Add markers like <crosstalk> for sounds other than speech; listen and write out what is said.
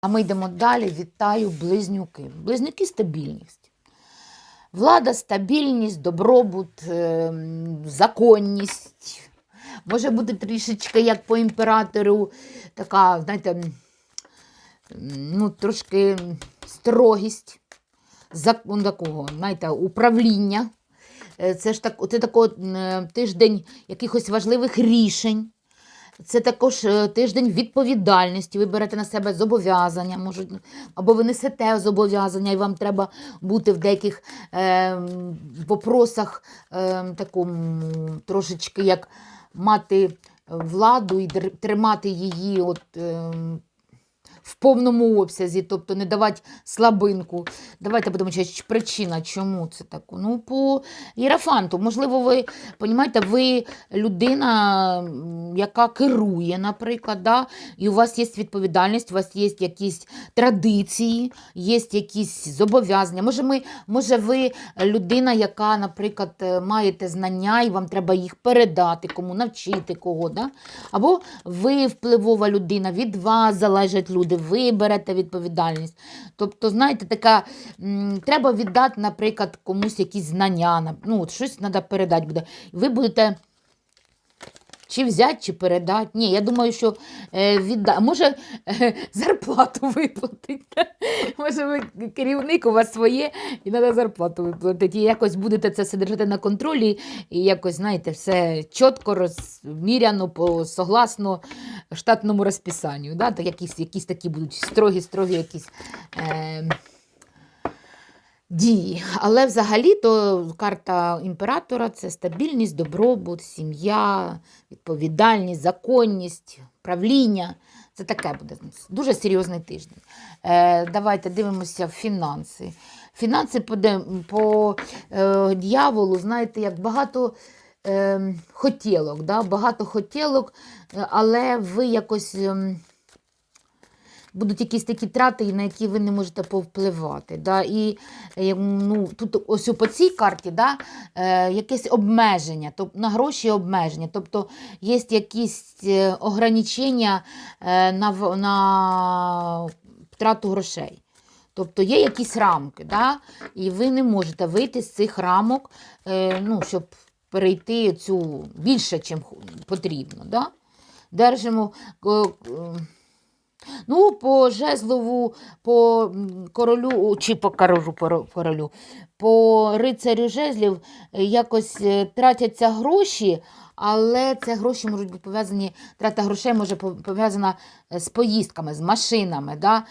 А ми йдемо далі. Вітаю близнюки. Близнюки стабільність. Влада, стабільність, добробут, ем, законність. Може бути трішечки, як по імператору, така, знаєте, ну, трошки строгість, закон такого, знаєте, управління. Е, Це ж так, це такий тиждень якихось важливих рішень. Це також е, тиждень відповідальності. Ви берете на себе зобов'язання, можуть, або ви несете зобов'язання, і вам треба бути в деяких е, вопросах е, такому трошечки як мати владу і тримати її от, е, в повному обсязі, тобто не давати слабинку. Давайте будемо честь, причина, чому це так. Ну, по Єрафанту, можливо, ви понімаєте, ви людина, яка керує, наприклад, да? і у вас є відповідальність, у вас є якісь традиції, є якісь зобов'язання. Може, ми, може, ви людина, яка, наприклад, е, маєте знання, і вам треба їх передати, кому навчити кого. Да? Або ви впливова людина, від вас залежать люди, ви берете відповідальність. Тобто, знаєте, така треба віддати, наприклад, комусь якісь знання, ну, от щось треба передати буде. Ви будете. Чи взяти, чи передати. Ні, я думаю, що е, відда... може е, <laughs> зарплату виплатити. <laughs> Може, ви керівник у вас своє, і треба зарплату виплатити. І якось будете це все держати на контролі, і якось, знаєте, все чітко розміряно, согласно штатному розписанню. Да? Так, якісь, якісь такі будуть строгі-строгі якісь. Е, Дії, але взагалі то карта імператора це стабільність, добробут, сім'я, відповідальність, законність, правління. Це таке буде дуже серйозний тиждень. Е, давайте дивимося в фінанси. Фінанси по, по е, дьяволу, знаєте, як багато е, хотілок, да? багато хотілок, е, але ви якось. ем, будуть якісь такі трати, на які ви не можете повпливати. Да? І е, ну, тут ось по цій карті да, е, якесь обмеження, тобто на гроші обмеження. Тобто є якісь е, ограничення е, на, на втрату грошей. Тобто є якісь рамки, да? і ви не можете вийти з цих рамок, е, ну, щоб перейти цю більше, чим потрібно. Да? Держимо. е, Ну, по жезлову, по королю, чи по королю, поро- королю, по рицарю жезлів е, якось е, тратяться гроші, але це гроші можуть бути пов'язані, трата грошей може пов- пов'язана з поїздками, з машинами. Да?